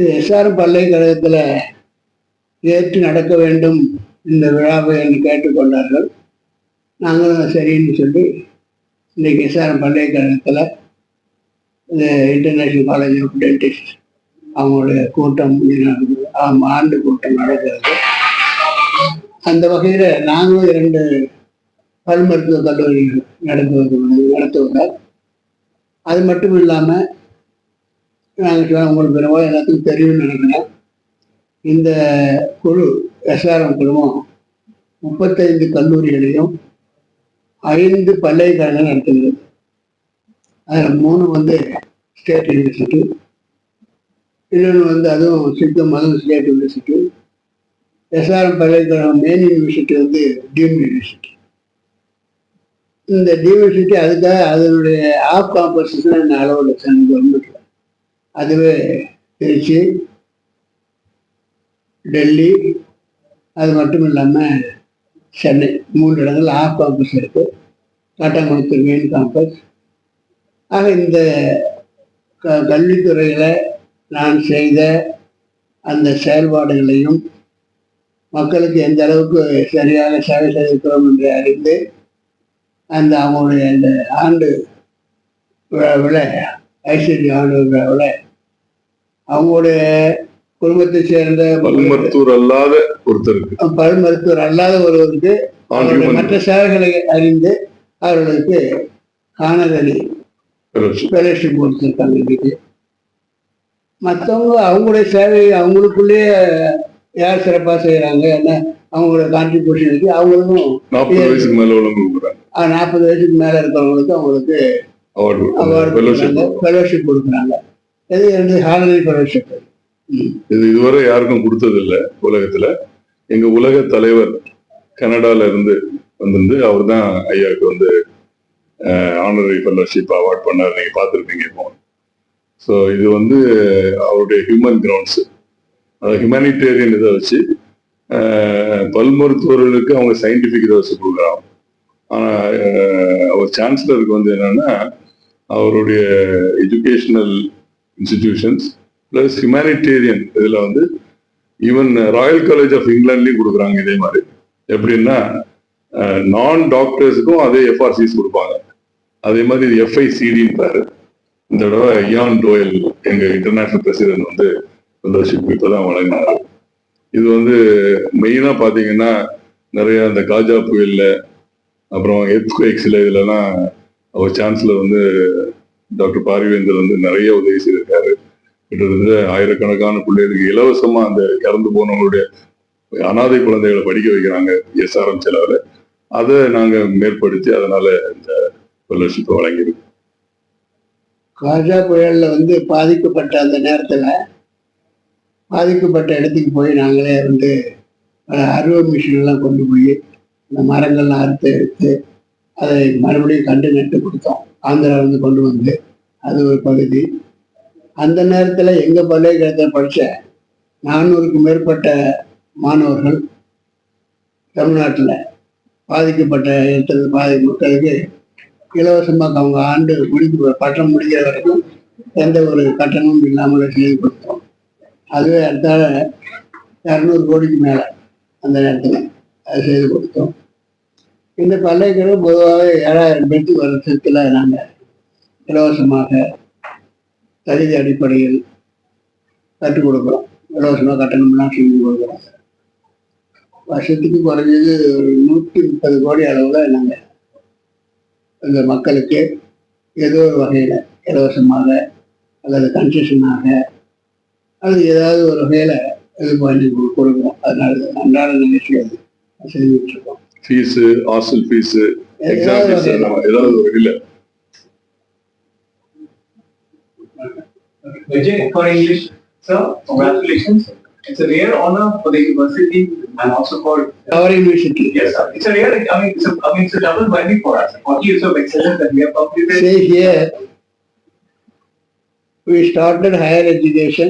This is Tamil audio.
இது எஸ்ஆர் பல்கலைக்கழகத்தில் ஏற்று நடக்க வேண்டும் இந்த விழாவை என்று கேட்டுக்கொண்டார்கள் நாங்களும் சரின்னு சொல்லி இன்றைக்கி எஸ்ஆர்எம் பல்கலைக்கழகத்தில் இன்டர்நேஷ்னல் காலேஜ் ஆஃப் டென்டிஸ்ட் அவங்களுடைய கூட்டம் நடக்குது. ஆம், ஆண்டு கூட்டம் நடக்கிறது அந்த வகையில் நாங்களும் இரண்டு பல் மருத்துவக் கல்லூரிகள் நடத்துவது நடத்துவதால் அது மட்டும் இல்லாமல் நாங்கள் உங்களுக்கு பிறகு எல்லாத்துக்கும் தெரியும்னு நினைக்கிறேன். இந்த குழு எஸ்ஆர்எம் குழுமம் முப்பத்தைந்து கல்லூரிகளையும் ஐந்து பல்கலைக்கழகம் நடத்துகிறது. அதில் மூணு வந்து ஸ்டேட் யூனிவர்சிட்டி இன்னொன்று வந்து அதுவும் சித்தம் அதுவும் ஸ்டேட் யூனிவர்சிட்டி எஸ்ஆர்எம் பல்கலைக்கழகம் மெயின் யூனிவர்சிட்டி வந்து டீம்டு யூனிவர்சிட்டி இந்த யூனிவர்சிட்டி அதுக்காக அதனுடைய ஆஃப் காம்பன்சேஷன் என்ன அளவில் சென்னை அதுவே திருச்சி டெல்லி அது மட்டும் இல்லாமல் சென்னை. மூன்று இடங்கள் ஆ காம்பஸ் இருக்குது காட்டாங்குளத்தூர் மெயின் காம்பஸ் ஆக இந்த க கல்வித்துறையில் நான் செய்த அந்த செயல்பாடுகளையும் மக்களுக்கு எந்த அளவுக்கு சரியாக சேவை செய்திருக்கிறோம் என்று அறிந்து அந்த அவங்களுடைய அந்த ஆண்டு விழாவில் ஐஸ்வர்ய ஆண்டு விழாவில் அவங்களுடைய குடும்பத்தை சேர்ந்த மருத்துவர் அல்லாத ஒருத்தருக்கு. பல் மருத்துவர் அல்லாத ஒருவருக்கு மற்ற சேவைகளை அறிந்து அவர்களுக்கு காணதலி. ஃபெலோஷிப் கொடுத்துருக்காங்க இன்னைக்கு மற்றவங்க அவங்களுடைய சேவை அவங்களுக்குள்ளேயே யார் சிறப்பாக செய்கிறாங்க என்ன அவங்களோட கான்ட்ரிபியூஷன் இருக்கு அவங்களுக்கும் நாற்பது வயசுக்கு மேல உள்ளவங்க நாற்பது வயசுக்கு மேலே இருக்கிறவங்களுக்கு அவங்களுக்கு அவார்டு ஃபெலோஷிப் கொடுக்குறாங்க. இது வந்து சாதனை ஃபெலோஷிப் இது இதுவரை யாருக்கும் கொடுத்ததில்ல உலகத்துல. எங்க உலக தலைவர் கனடால இருந்து வந்திருந்து அவர் தான் ஐயாவுக்கு வந்து ஆனரரி ஃபெல்லோஷிப் அவார்ட் பண்ணார். நீங்க பார்த்துருப்பீங்க இப்போ. ஸோ இது வந்து அவருடைய ஹியூமன் கிரவுண்ட்ஸ் அதாவது ஹியூமனிடேரியன் இதை வச்சு பல்மருத்துவர்களுக்கு பல் மருத்துவர்களுக்கு அவங்க சயின்டிஃபிக் இதை வச்சு கொடுக்குறாங்க. ஆனால் அவர் சான்சலருக்கு வந்து என்னன்னா அவருடைய எஜுகேஷனல் இன்ஸ்டிடியூஷன்ஸ் ப்ளஸ் ஹியூமானிட்டேரியன் இதில் வந்து ஈவன் ராயல் காலேஜ் ஆஃப் இங்கிலாண்ட்லேயும் கொடுக்குறாங்க இதே மாதிரி. எப்படின்னா நான் டாக்டர்ஸுக்கும் அதே எஃப்ஆர்சிஸ் கொடுப்பாங்க. அதே மாதிரி இது எஃப்ஐசிடின்னு பாரு. இந்த தடவை இயான் டோயல் எங்கள் இன்டர்நேஷ்னல் பிரசிடென்ட் வந்து ஃபெல்லோஷிப் இப்போதான் வழங்கினார். இது வந்து மெயினாக பார்த்தீங்கன்னா நிறையா இந்த காஜா புயலில் அப்புறம் எர்த்குவேக்ஸில் இதுலலாம் அவர் சான்ஸில் வந்து டாக்டர் பாரிவேந்தர் வந்து நிறைய உதவி செய்திருக்காரு. கிட்டத்தட்ட ஆயிரக்கணக்கான பிள்ளைகளுக்கு இலவசமா அந்த இறந்து போனவங்களுடைய அனாதை குழந்தைகளை படிக்க வைக்கிறாங்க எஸ்ஆர்எம் செலவில். அதை நாங்க மேற்படுத்தி அதனால இந்த ஃபெல்லோஷிப்பை வழங்கியிருக்கோம். காஜா புயலில் வந்து பாதிக்கப்பட்ட அந்த நேரத்துல பாதிக்கப்பட்ட இடத்துக்கு போய் நாங்களே வந்து அஹ், அறுவை மிஷின் எல்லாம் கொண்டு போய் அந்த மரங்கள்லாம் அறுத்து எடுத்து அதை மறுபடியும் கண்டு நட்டு கொடுத்தோம். ஆந்திரா கொண்டு வந்து அது ஒரு பகுதி. அந்த நேரத்தில் எங்கள் பல்கலைக்கழகத்தில் படித்த நானூறுக்கும் மேற்பட்ட மாணவர்கள் தமிழ்நாட்டில் பாதிக்கப்பட்ட இடத்துல பாதி மக்களுக்கு இலவசமாக அவங்க ஆண்டு முடிக்க பட்டம் முடிக்கிற வரைக்கும் எந்த ஒரு கட்டணமும் இல்லாமல் செய்து கொடுத்தோம். அதுவே அடுத்த இரநூறு கோடிக்கு மேலே அந்த நேரத்தில் அது செய்து கொடுத்தோம். இந்த பல்கலைக்கழகம் பொதுவாக ஏழாயிரம் பேருக்கு வருஷத்தில் நாங்கள் இலவசமாக தகுதி அடிப்படையில் கற்றுக் கொடுக்குறோம். இலவசமாக கட்டணம்லாம் செஞ்சு கொடுக்குறோம். வருஷத்துக்கு குறைஞ்சது ஒரு நூற்றி முப்பது கோடி அளவில் நாங்கள் இந்த மக்களுக்கு ஏதோ ஒரு வகையில் இலவசமாக அல்லது கன்செஷனாக அல்லது ஏதாவது ஒரு வகையில் இது பண்ணி கொடு- கொடுக்குறோம். அதனால அன்றாட நிகழ்ச்சி அது செஞ்சுட்டு ஃபீஸு ஹாஸ்டல் ஃபீஸு எக்ஸாம் ஏதாவது ஃபீஸ் வகையில. ஏதாவது ஒரு இல்லை Vijay, for English, sir, congratulations. It's a rare honor for the university and also for, our university. yes, sir. It's a rare, I mean, it's a, I mean, it's a double whammy for us. Forty years of excellence that we have completed. Say here, we started higher education